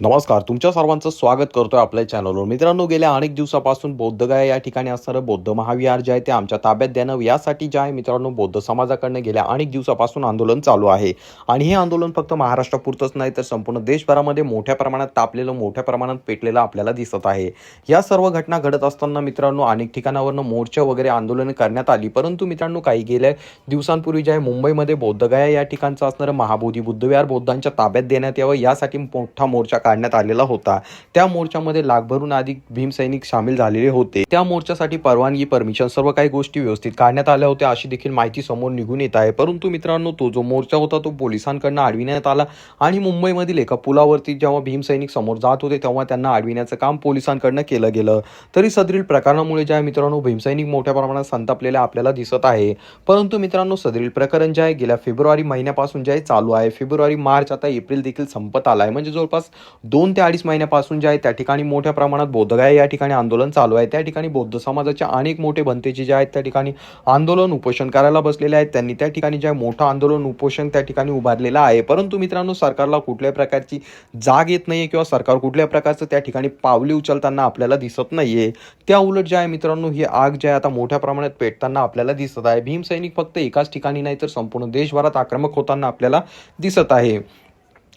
नमस्कार तुमच्या सर्वांचं स्वागत करतोय आपल्या चॅनलवर मित्रांनो गेल्या अनेक दिवसापासून बौद्धगया या ठिकाणी असणारं बौद्ध महाविहार जे आहे ते आमच्या ताब्यात देणं यासाठी जे आहे मित्रांनो बौद्ध समाजाकडनं गेल्या अनेक दिवसापासून आंदोलन चालू आहे. आणि हे आंदोलन फक्त महाराष्ट्रापुरतंच नाही तर संपूर्ण देशभरामध्ये मोठ्या प्रमाणात तापलेलं मोठ्या प्रमाणात पेटलेलं आपल्याला दिसत आहे. या सर्व घटना घडत असताना मित्रांनो अनेक ठिकाणावरनं मोर्चे वगैरे आंदोलन करण्यात आली. परंतु मित्रांनो काही गेल्या दिवसांपूर्वी जे आहे मुंबईमध्ये बौद्धगया या ठिकाणचं असणारं महाबोधी बुद्धविहार बौद्धांच्या ताब्यात देण्यात यावं यासाठी मोठा मोर्चा काढण्यात आलेला होता. त्या मोर्चामध्ये लाखभरून अधिक भीमसैनिक सामील झालेले होते. त्या मोर्चासाठी परवानगी परमिशन सर्व काही गोष्टी व्यवस्थित काढण्यात आल्या होत्या अशी देखील माहिती समोर निघून येत आहे. परंतु मित्रांनो तो जो मोर्चा होता तो पोलिसांकडनं अडविण्यात आला आणि मुंबईमधील एका पुलावरती जेव्हा भीमसैनिक समोर जात होते तेव्हा त्यांना अडविण्याचं काम पोलिसांकडनं केलं गेलं. तरी सदरील प्रकरणामुळे ज्या मित्रांनो भीमसैनिक मोठ्या प्रमाणात संतापलेले आपल्याला दिसत आहे. परंतु मित्रांनो सदरील प्रकरण जे आहे गेल्या फेब्रुवारी महिन्यापासून जे आहे चालू आहे. फेब्रुवारी मार्च आता एप्रिल देखील संपत आला आहे म्हणजे जवळपास दोन ते अडीच महिन्यापासून जे आहे त्या ठिकाणी मोठ्या प्रमाणात बोधगया या ठिकाणी आंदोलन चालू आहे. त्या ठिकाणी बौद्ध समाजाचे अनेक मोठे बनतेचे जे आहेत त्या ठिकाणी आंदोलन उपोषण करायला बसलेले आहेत. त्यांनी त्या ठिकाणी जे आहे मोठं आंदोलन उपोषण त्या ठिकाणी उभारलेलं आहे. परंतु मित्रांनो सरकारला कुठल्याही प्रकारची जाग येत नाही किंवा सरकार कुठल्या प्रकारचं त्या ठिकाणी पावले उचलताना आपल्याला दिसत नाहीये. त्या उलट जे आहे मित्रांनो ही आग जे आहे आता मोठ्या प्रमाणात पेटताना आपल्याला दिसत आहे. भीमसैनिक फक्त एकाच ठिकाणी नाही तर संपूर्ण देशभरात आक्रमक होताना आपल्याला दिसत आहे.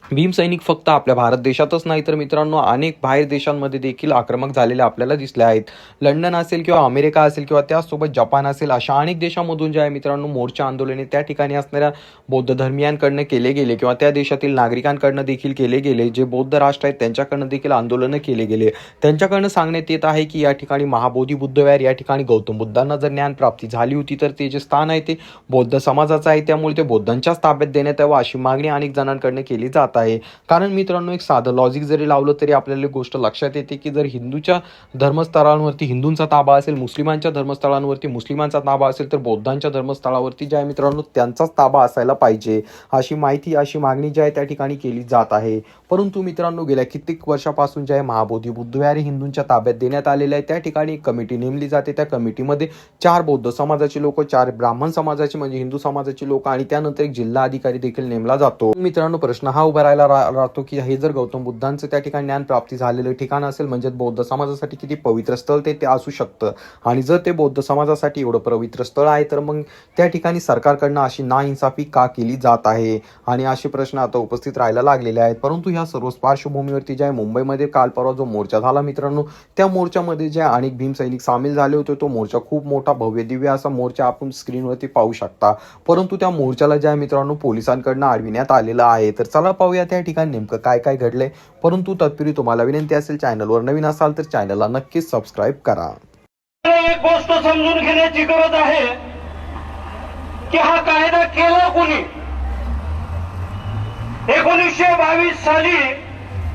भीमसैनिक फक्त आपल्या भारत देशातच नाही तर मित्रांनो अनेक बाहेर देशांमध्ये देखील आक्रमक झालेले आपल्याला दिसले आहेत. लंडन असेल किंवा अमेरिका असेल किंवा त्याचसोबत जपान असेल अशा अनेक देशामधून जे आहे मित्रांनो मोर्चा आंदोलने त्या ठिकाणी असणाऱ्या बौद्ध धर्मियांकडनं केले गेले किंवा त्या देशातील नागरिकांकडनं देखील केले गेले जे बौद्ध राष्ट्र आहेत त्यांच्याकडनं देखील आंदोलनं केले गेले. त्यांच्याकडनं सांगण्यात येत आहे की या ठिकाणी महाबोधी बुद्धविहार या ठिकाणी गौतम बुद्धांना जर ज्ञान प्राप्ती झाली होती तर ते जे स्थान आहे ते बौद्ध समाजाचं आहे त्यामुळे ते बौद्धांच्याच ताब्यात देण्यात यावं अशी मागणी अनेक जणांकडनं केली जात आहे. कारण मित्रांनो एक साधं लॉजिक जरी लावलं तरी आपल्याला एक गोष्ट लक्षात येते की जर हिंदूच्या धर्मस्थळांवरती हिंदूंचा ताबा असेल मुस्लिमांच्या धर्मस्थळांवरती मुस्लिमांचा ताबा असेल तर बौद्धांच्या धर्मस्थळावरती जे आहे मित्रांनो त्यांचाच ताबा असायला पाहिजे. अशी माहिती अशी मागणी जी आहे त्या ठिकाणी केली जात आहे. परंतु मित्रांनो गेल्या कित्येक वर्षापासून जे आहे महाबोधी बुद्धविहारी हिंदूंच्या ताब्यात देण्यात आलेले आहे. त्या ठिकाणी एक कमिटी नेमली जाते. त्या कमिटीमध्ये चार बौद्ध समाजाचे लोक चार ब्राह्मण समाजाचे म्हणजे हिंदू समाजाचे लोक आणि त्यानंतर एक जिल्हा अधिकारी देखील नेमला जातो. मित्रांनो प्रश्न हा उभा राहिला रा- राहतो की हे जर गौतम बुद्धांचं त्या ठिकाणी ज्ञान प्राप्ती झालेलं ठिकाण असेल म्हणजे बौद्ध समाजासाठी किती पवित्र स्थळ ते ते असू शकतं. आणि जर ते बौद्ध समाजासाठी एवढं पवित्र स्थळ आहे तर मग त्या ठिकाणी सरकारकडनं अशी नाइन्साफी का केली जात आहे? आणि असे प्रश्न आता उपस्थित राहायला लागलेले आहेत. परंतु ह्या सर्व पार्श्वभूमीवरती जे आहे मुंबईमध्ये काल परवा जो मोर्चा झाला मित्रांनो त्या मोर्चामध्ये जे अनेक भीमसैनिक सामील झाले होते तो मोर्चा खूप मोठा भव्य दिव्य असा मोर्चा आपण स्क्रीनवरती पाहू शकता. परंतु त्या मोर्चाला जे आहे मित्रांनो पोलिसांकडनं अडविण्यात आलेलं आहे तर चला पाहूया त्या ठिकाणी नेमकं काय काय घडलंय. परंतु तत्पूर्वी तुम्हाला विनंती असेल चॅनलवर नवीन असाल तर चॅनलला नक्कीच सबस्क्राईब करा. एक गोष्ट समजून घेण्याची गरज आहे की हा कायदा केला कोणी? एकोणीसशे बावीस साली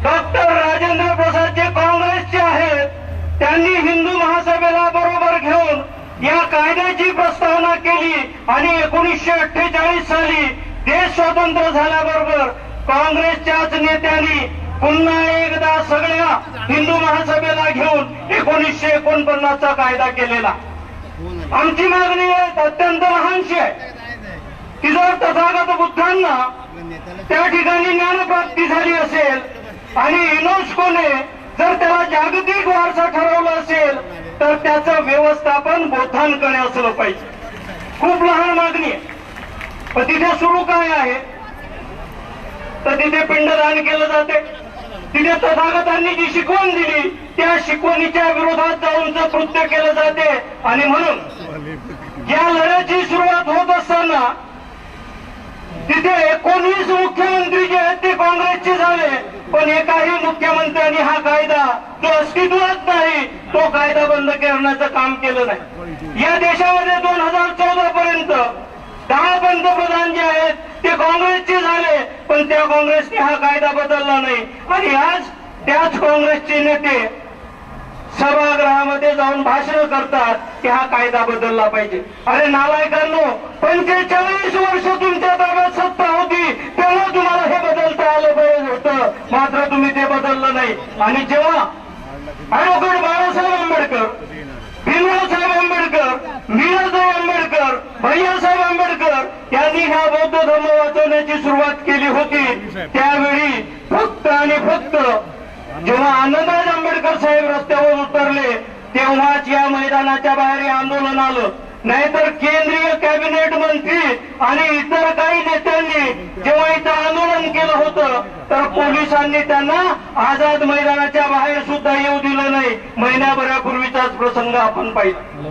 डॉक्टर राजेंद्र प्रसाद जे काँग्रेसचे आहेत त्यांनी हिंदू महासभेला बरोबर घेऊन या कायद्याची प्रस्तावना केली आणि एकोणीसशे अठ्ठेचाळीस साली देश स्वतंत्र झाल्याबरोबर काँग्रेसच्याच नेत्यांनी पुन्हा एकदा सगळ्या हिंदू महासभेला घेऊन एकोणीसशे एकोणपन्नासचा कायदा केलेला. आमची मागणी अत्यंत लहानशी आहे. की जर तथागत बुद्धांना त्या ठिकाणी ज्ञानप्राप्ती झाली असेल आणि युनेस्कोने जर त्याला जागतिक वारसा ठरवला असेल तर त्याचं व्यवस्थापन बोथांकडे असलं पाहिजे. खूप लहान मागणी आहे. पण तिथे सुरू काय आहे? तर तिथे पिंडदान केलं जाते. तिथे तथागतांनी जी शिकवण दिली त्या शिकवणीच्या विरोधात जाऊन कृत्य केलं जाते. आणि म्हणून या लढ्याची सुरुवात होत असताना तिथे एकोणीस मुख्यमंत्री जे आहेत ते काँग्रेसचे झाले. पण एकाही मुख्यमंत्र्यांनी हा कायदा जो अस्तित्वात नाही तो कायदा बंद करण्याचं काम केलं नाही. या देशामध्ये दोन हजार चौदा पर्यंत दहा पंतप्रधान जे आहेत ते काँग्रेसचे झाले पण त्या काँग्रेसने हा कायदा बदलला नाही. आणि आज त्याच काँग्रेसचे नेते सभागृहामध्ये जाऊन भाषण करतात की हा कायदा बदलला पाहिजे. अरे नालायकांनो पंचेचाळीस वर्ष तुमच्या ताब्यात सत्ता होती तेव्हा तुम्हाला हे बदलता आलं पाहिजे होतं. मात्र तुम्ही ते बदललं नाही. आणि जेव्हा ऍडव्होकेट बाळासाहेब आंबेडकर भीमराव साहेब आंबेडकर मीरासाहेब आंबेडकर भैयासाहेब आंबेडकर यांनी ह्या बौद्ध धर्म वाचवण्याची सुरुवात केली होती. त्यावेळी फक्त आणि फक्त जेव्हा आनंदराज आंबेडकर साहेब रस्त्यावर उतरले तेव्हाच या मैदानाच्या बाहेर हे आंदोलन आलं. नाहीतर केंद्रीय कॅबिनेट मंत्री आणि इतर काही नेत्यांनी जेव्हा इथं आंदोलन केलं होतं तर पोलिसांनी त्यांना आझाद मैदानाच्या बाहेर सुद्धा येऊ दिलं नाही. महिन्याभरापूर्वीचाच प्रसंग आपण पाहिला.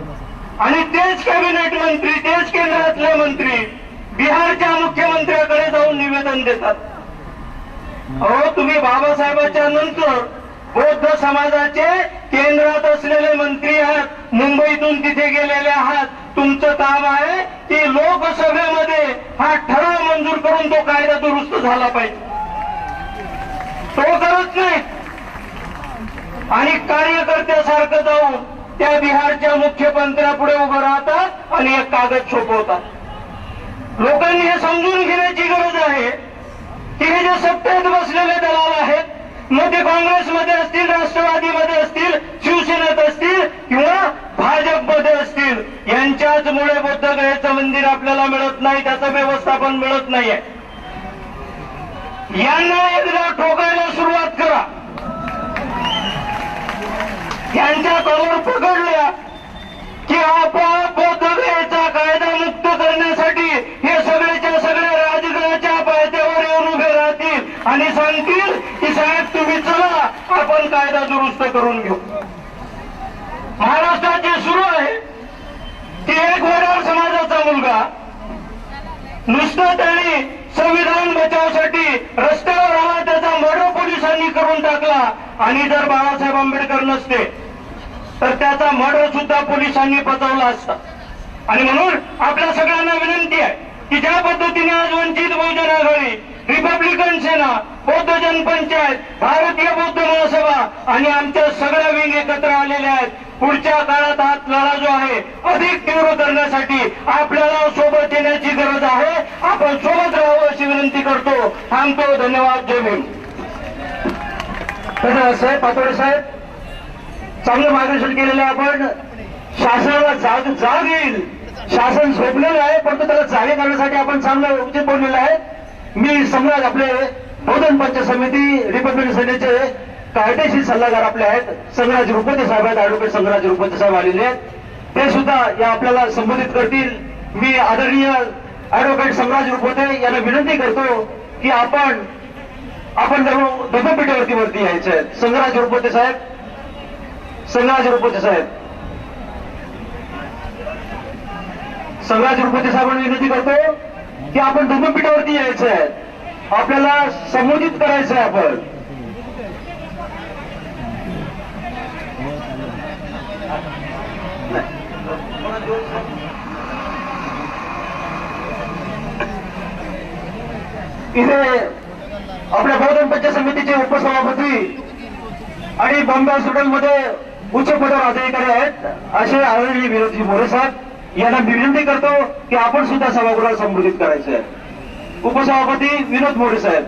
आणि तेच कॅबिनेट मंत्री तेच केंद्रातले मंत्री बिहारच्या मुख्यमंत्र्याकडे जाऊन निवेदन देतात. अहो तुम्ही बाबासाहेबांच्या नंतर बौद्ध समाजाचे केंद्रात असलेले मंत्री आहात मुंबईतून तिथे गेलेले आहात. तुमचं काम आहे की लोकसभेमध्ये हा ठराव मंजूर करून तो कायदा दुरुस्त झाला पाहिजे. तो करत नाही. आणि कार्यकर्त्यासारखं जाऊन त्या बिहारच्या मुख्यमंत्र्यापुढे उभं राहतात आणि एक कागद छोपवतात लोकांनी हे समजून घेण्याची गरज आहे की हे जे सत्तेत बसलेले दलाल आहेत मग ते काँग्रेसमध्ये असतील राष्ट्रवादीमध्ये असतील शिवसेनेत असतील किंवा भाजपमध्ये असतील यांच्याच मुळे बुद्धगयाचं मंदिर आपल्याला मिळत नाही त्याचं व्यवस्थापन मिळत नाहीये. यांना एकदा ठोकायला सुरुवात करा. यांच्या करोड पकडल्या की आपोआप बौद्धगयाचा कायदा मुक्त करण्यासाठी हे सगळेच्या सगळे राजकारणाच्या पायथ्यावर येऊन उभे राहतील आणि सांगतील की साहेब तुम्ही चला आपण कायदा दुरुस्त करून घेऊ महाराष्ट्रात जे सुरू आहे की एक वडार समाजाचा मुलगा नुसतं त्यांनी संविधान बचावसाठी रस्त्यावर आला त्याचा मर्डर पोलिसांनी करून टाकला आणि जर बाळासाहेब आंबेडकर नसते. तर त्याचा मर्डर सुद्धा पोलिसांनी पचवला असता. आणि म्हणून आपल्या सगळ्यांना विनंती आहे की ज्या पद्धतीने आज वंचित बहुजन आघाडी रिपब्लिकन सेना बौद्ध जनपंचायत भारतीय बौद्ध महासभा आणि आमच्या सगळ्या विंग एकत्र आलेल्या आहेत पुढच्या काळात हा लढा जो आहे अधिक तीव्र करण्यासाठी आपल्याला सोबत येण्याची गरज आहे. आपण सोबत राहावं अशी विनंती करतो. थांबतो. धन्यवाद. जय भीम. साहेब. पातोडे साहेब. चांगलं मार्गदर्शन केलेलं आहे आपण. शासनाला जाग जाग येईल. शासन झोपलेलं आहे परंतु त्याला जागे करण्यासाठी आपण चांगलं उचित बोललेलं आहे. मी सम्राट आपले बौद्धन पंच समिती रिपब्लिक सेनेचे कायदेशीर सल्लागार आपले आहेत. संग्राज रुपते साहेब आहेत ऍडव्होकेट संग्राज रुपते साहेब आलेले आहेत. ते सुद्धा या आपल्याला संबोधित करतील. मी आदरणीय ऍडव्होकेट संग्राज रुपते यांना विनंती करतो की आपण आपण धर्मपीठावरती वरती यायचे आहेत संग्राज रुपते साहेब संग्राज रुपते साहेब. संग्राज रुपते साहेबांना विनंती करतो की आपण धर्मपीठावरती यायचं आहे. आपल्याला संबोधित करायचं आहे आपण. इथे आपल्या बौद्धन पंचायत समितीचे उपसभापती आणि बॉम्बे हॉस्पिटलमध्ये उच्च पदावर अधिकारी आहेत. असे आदरणीय विरोधी मोरे साहेब यांना मी विनंती करतो की आपण सुद्धा सभागृहाला संबोधित करायचं आहे. उपसभापती विनोद मोरे साहेब.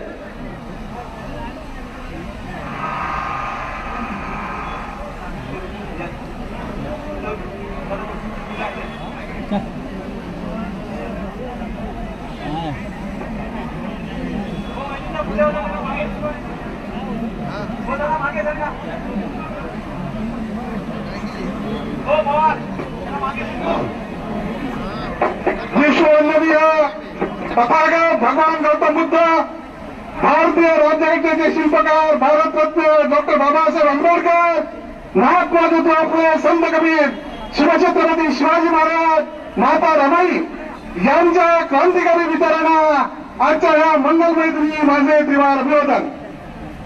तथागत भगवान गौतम बुद्ध भारतीय राज्यघटनेचे शिल्पकार भारतरत्न डॉक्टर बाबासाहेब आंबेडकर महात्मा ज्योतिबा संत कबीर शिवछत्रपती शिवाजी महाराज माता रमाई यांच्या क्रांतिकारी विचारांना आजच्या या मंगलमय दिनी माझे त्रिवार अभिवादन.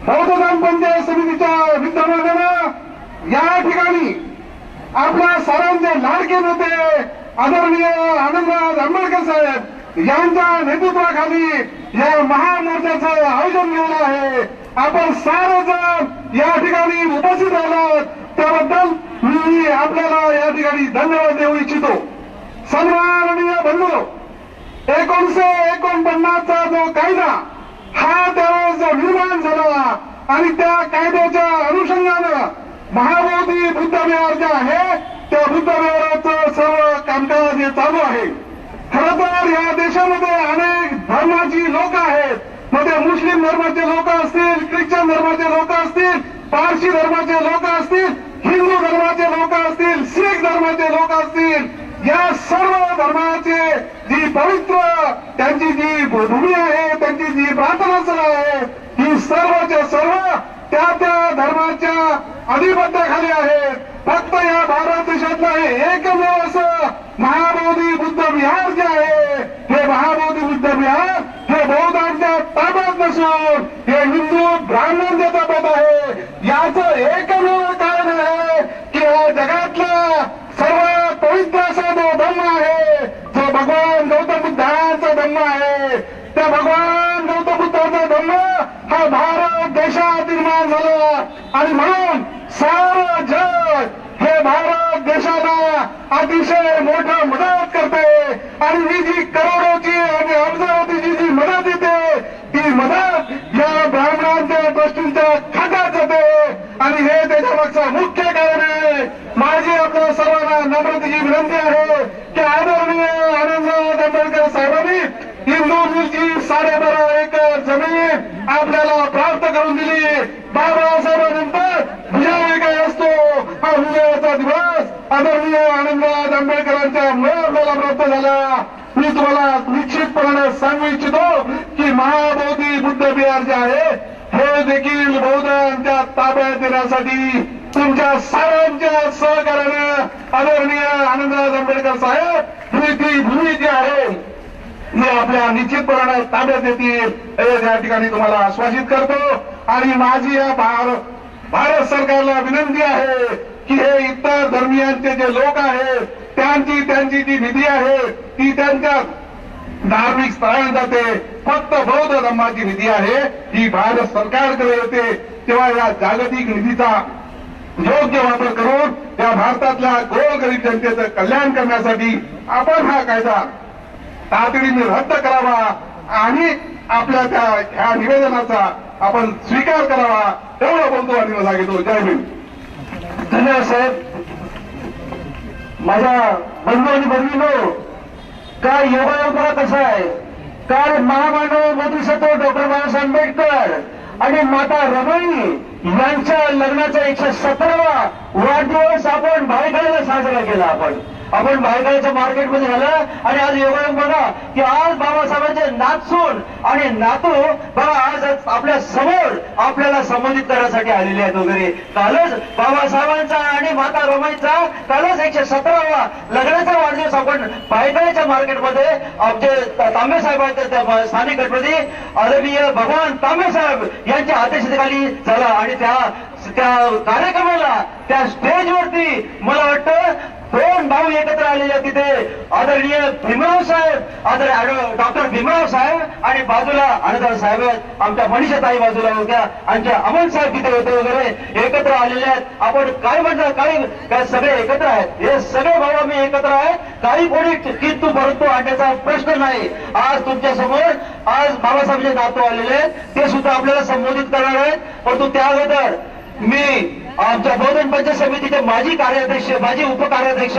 बौद्ध पंचायत समितीच्या विद्यमानानं या ठिकाणी आपल्या सर्वांचे लाडके नेते आदरणीय आनंदराज आंबेडकर साहेब यांच्या नेतृत्वाखाली या महामोर्चाचं आयोजन केलं आहे. आपण सारेजण या ठिकाणी उपस्थित आहोत. त्याबद्दल मी आपल्याला या ठिकाणी धन्यवाद देऊ इच्छितो. सन्माननीय बंधू एकोणीसशे एकोणपन्नासचा जो कायदा हा त्यावेळेस जो निर्माण झाला आणि त्या कायद्याच्या अनुषंगानं महाबोधी बुद्ध विहार जे आहे त्या बुद्ध विहाराचं सर्व कामकाज हे चालू आहे. खरं या देशामध्ये अनेक धर्माची लोक आहेत. मग ते मुस्लिम धर्माचे लोक असतील ख्रिश्चन धर्माचे लोक असतील पारशी धर्माचे लोक असतील हिंदू धर्माचे लोक असतील शीख धर्माचे लोक असतील या सर्व धर्माचे जी पवित्र त्यांची जी भूमी आहे त्यांची जी प्रार्थनास्थळ आहे ही सर्वच्या सर्व त्या त्या धर्माच्या अधिपत्याखाली आहेत. फक्त या भारत देशातलं हे एकमेव असं महाबोधी बुद्ध विहार जे आहे हे महाबोधी बुद्ध विहार हे बौद्धांच्या ताब्यात नसून हे हिंदू ब्राह्मणांच्या ताब्यात आहे याचं एकमेव कारण आहे की हा जगातला सर्वात पवित्र असा जो धम्म आहे जो भगवान गौतम बुद्धांचा धम्म आहे त्या भगवान गौतम बुद्धाचा धम्म हा भारत देशात निर्माण झाला. आणि म्हणून सारं जग हे भारत देशाला अतिशय मोठा मदत करते. आणि ही जी करोडोची आणि अब्जावतीची जी मदत येते ती मदत या ब्राह्मणांच्या गोष्टींच्या खात्यात जाते. आणि हे त्याच्या मागचं मुख्य कारण आहे. माझी आपल्या सर्वांना नम्रतेची विनंती आहे की आदरणीय आनंदराव आंबेडकर साहेबांनी हिंदू मिरची साडेबारा एकर जमीन आपल्याला प्राप्त करून दिली बाबासाहेबांनंतर विजय काय असतो हा विजयाचा दिवस आदरणीय आनंदराज आंबेडकरांच्या मुळे आपल्याला प्राप्त झाला मी तुम्हाला निश्चितपणे सांगू इच्छितो की महाबोधी बुद्ध विहार जे आहे हे देखील बौद्धांच्या ताब्यात देण्यासाठी तुमच्या सर्वांच्या सहकार्यानं आदरणीय आनंदराज आंबेडकर साहेब ही ती भूमी जी आहे. ही आपल्या निश्चितपणानं ताब्यात येतील हे या ठिकाणी तुम्हाला आश्वासित करतो. आणि माझी या भारत भारत सरकारला विनंती आहे की हे इतर धर्मियांचे जे लोक आहेत त्यांची त्यांची जी निधी आहे ती त्यांच्या धार्मिक स्थळांना जाते फक्त बौद्ध धर्माची निधी आहे. ही भारत सरकारकडे येते. तेव्हा या जागतिक निधीचा योग्य वापर करून या भारतातल्या गोरगरीब जनतेचं कल्याण करण्यासाठी आपण हा कायदा तातडीने रद्द करावा आणि आपल्या त्या ह्या निवेदनाचा आपण स्वीकार करावा. एवढं बोलतो आणि मला घेतो. जय हिंद. धन्यवाद साहेब. माझ्या बंधू आणि बंधू काय योगायोग कसा आहे? काल महामानव बोधिसत्व डॉक्टर बाबासाहेब आंबेडकर आणि माता रमाई यांच्या लग्नाचा एकशे सतरावा वाढदिवस आपण भायखळ्याला साजरा केला आपण. आपण भायखळ्याच्या मार्केटमध्ये झालं आणि आज योगायोग बघा की आज बाबासाहेबांचे नातसून आणि नातू बघा आज आपल्यासमोर आपल्याला संबंधित करण्यासाठी आलेले आहेत वगैरे. कालच बाबासाहेबांचा आणि माता रमाईचा कालच एकशे सतरावा लग्नाचा वाढदिवस आपण भायखळ्याच्या मार्केटमध्ये आमचे तांबे साहेब आहेत स्थानिक गणपती आदरणीय भगवान तांबे साहेब यांच्या अध्यक्षतेखाली झाला. आणि त्या त्या कार्यक्रमाला त्या स्टेजवरती मला वाटतं दोन भाऊ एकत्र आलेले तिथे. आदरणीय भीमराव साहेब आदर डॉक्टर भीमराव साहेब आणि बाजूला अनदार साहेब आहेत. आमच्या मनीषाताई बाजूला होत्या. आमच्या अमन साहेब तिथे होते वगैरे. एकत्र आलेले आहेत. आपण काय म्हणतात काही काय सगळे एकत्र आहेत? हे सगळे भाऊ आम्ही एकत्र आहेत. काही कोणी किंतु परंतु आणण्याचा प्रश्न नाही. आज तुमच्यासमोर आज बाबासाहेबचे नातू आलेले आहेत. ते सुद्धा आपल्याला संबोधित करणार आहेत. परंतु त्या अगोदर मी आमच्या बहुजन पंचायत समितीचे माजी कार्याध्यक्ष माजी उपकार्याध्यक्ष